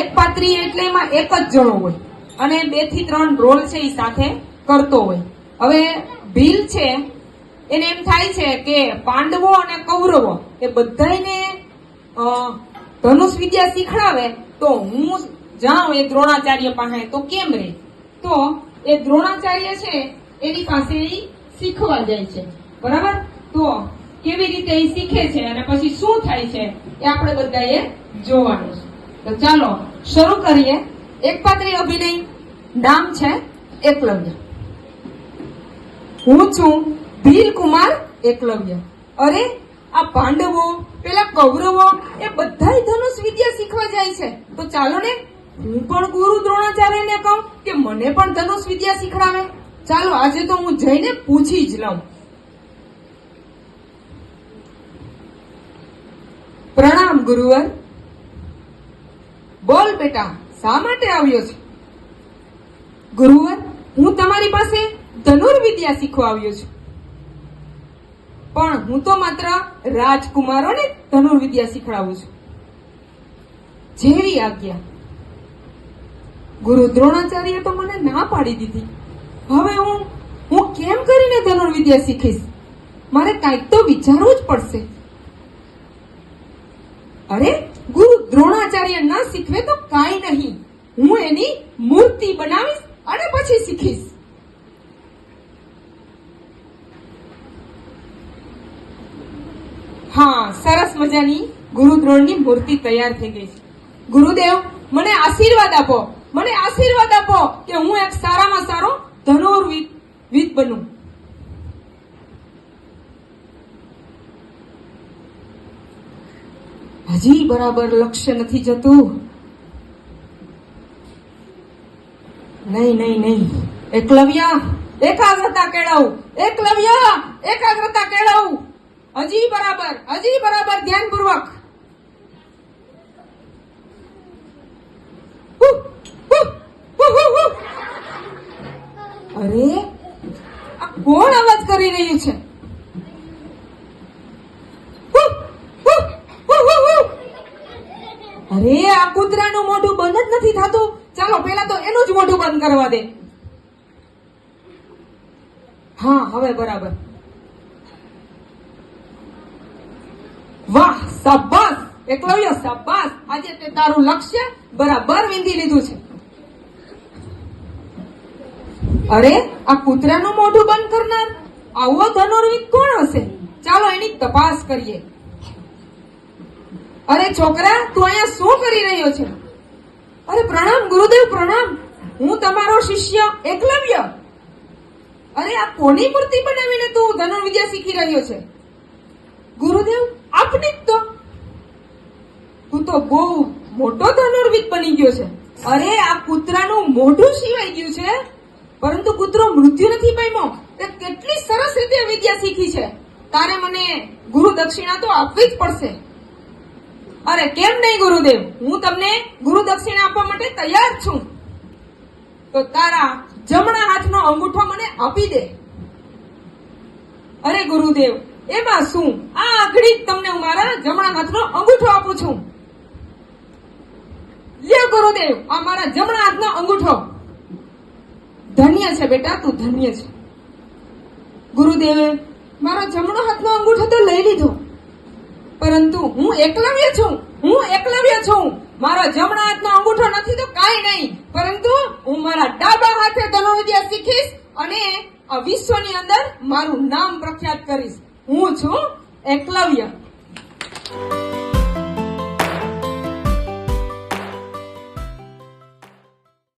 એક પાત્રી એટલે એમાં એક જ જણો હોય. અને બેથી ત્રણ રોલ છે એ સાથે કરતો હોય. હવે ભીલ છે, એને એમ થાય છે કે પાંડવો અને કૌરવો એ બધાયને ધનુષ વિદ્યા શીખડાવે તો હું જાઉં એ દ્રોણાચાર્ય પાસે. તો કેમ રે? તો એ દ્રોણાચાર્ય છે એની પાસે એ શીખવા જાય છે. બરાબર? તો કેવી રીતે એ શીખે છે અને પછી શું થાય છે એ આપણે બધાએ જોવાનું છે. તો ચાલો શરૂ કરીએ. એક પાત્રી અભિનય. નામ છે એકલવ્ય. હું છું ભીલ કુમાર એકલવ્ય. અરે, આ પાંડવો, પેલા કૌરવો, એ બધાય ધનુષ વિદ્યા શીખવા જાય છે. તો ચાલો ને, હું પણ ગુરુ દ્રોણાચાર્યને કહું કે મને પણ ધનુષ વિદ્યા શીખડાવે. ચાલો, આજે તો હું જઈને પૂછી જ લઉં. પ્રણામ, ગુરુવર. બોલ બેટા, શા માટે આવ્યો છે? ગુરુવર, હું તમારી પાસે ધનુર્વિદ્યા શીખવા આવ્યો છું. પણ હું તો માત્ર રાજકુમારોને ધનુર્વિદ્યા શીખવાડું છું. જેવી આજ્ઞા. ગુરુ દ્રોણાચાર્ય તો મને ના પાડી દીધી. હવે હું હું કેમ કરીને ધનુર્વિદ્યા શીખીશ? મારે કાંઈક તો વિચારવું જ પડશે. અરે દ્રોણાચાર્ય ન શીખવે તો કાંઈ નહીં. હું એની મૂર્તિ બનાવીશ અને પછી શીખીશ. હા, સરસ મજાની ગુરુ દ્રોણની મૂર્તિ તૈયાર થઈ ગઈ છે. ગુરુદેવ, મને આશીર્વાદ આપો. મને આશીર્વાદ આપો કે હું એક સારામાં સારો ધનુર્વિદ વિદ બનું. હજી બરાબર લક્ષ્ય નથી જતું. નહીં નહીં નહીં. એકલવ્ય, એકાગ્રતા કેળવ. એકલવ્ય, એકાગ્રતા કેળવ. હજી બરાબર હજી બરાબર ધ્યાનપૂર્વક. અરે, આ કોણ અવાજ કરી રહ્યું છે? અરે, આ કૂતરાનું મોઢું બંધ જ નથી થતું. ચાલો પેલા તો એનું જ મોઢું બંધ કરવા દે. હા, હવે બરાબર. વાહ, શાબાશ. એકલવ્ય શાબાશ. આજે તે તારું લક્ષ્ય બરાબર વિંધી લીધું છે. અરે, આ કૂતરાનું મોઢું બંધ કરનાર આવો ધનુર્વિદ કોણ હશે? ચાલો, એની તપાસ કરીએ. અરે છોકરા, તું અહીંયા શું કરી રહ્યો છે? અરે પ્રણામ, ગુરુદેવ, પ્રણામ. હું તમારો શિષ્ય એકલવ્ય. અરે આ કોની મૂર્તિ બનાવીને તું ધનુર્વિદ્યા શીખી રહ્યો છે? ગુરુદેવ, આપની તો. તું તો બહુ મોટો ધનુર્વિદ બની ગયો છે. અરે આ કૂતરાનું મોઢું સિવાય ગયું છે. પરંતુ કૂતરો મૃત્યુ નથી પામ્યો. તે કેટલી સરસ રીતે વિદ્યા શીખી છે. તારે મને ગુરુ દક્ષિણા તો આપવી જ પડશે. અરે કેમ નહીં ગુરુદેવ? હું તમને ગુરુ દક્ષિણા આપવા માટે તૈયાર છું. તો તારા જમણા હાથનો અંગૂઠો મને આપી દે. અરે ગુરુદેવ, એમાં શું? આ આંગળી તમને હું મારા જમણા હાથનો અંગૂઠો આપું છું. લ્યો ગુરુદેવ, આ મારા જમણા હાથનો અંગૂઠો. ધન્ય છે બેટા, તું ધન્ય છે. ગુરુદેવે, મારો જમણો હાથનો અંગૂઠો તો લઈ લીધો. પરંતુ હું એકલવ્ય છું. હું એકલવ્ય છું. મારા જમણા હાથનો અંગૂઠો નથી તો કાંઈ નહીં. પરંતુ હું મારા ડાબા હાથે ધનુર્વિદ્યા શીખીશ અને આ વિશ્વની અંદર મારું નામ પ્રખ્યાત કરીશ. હું છું એકલવ્ય.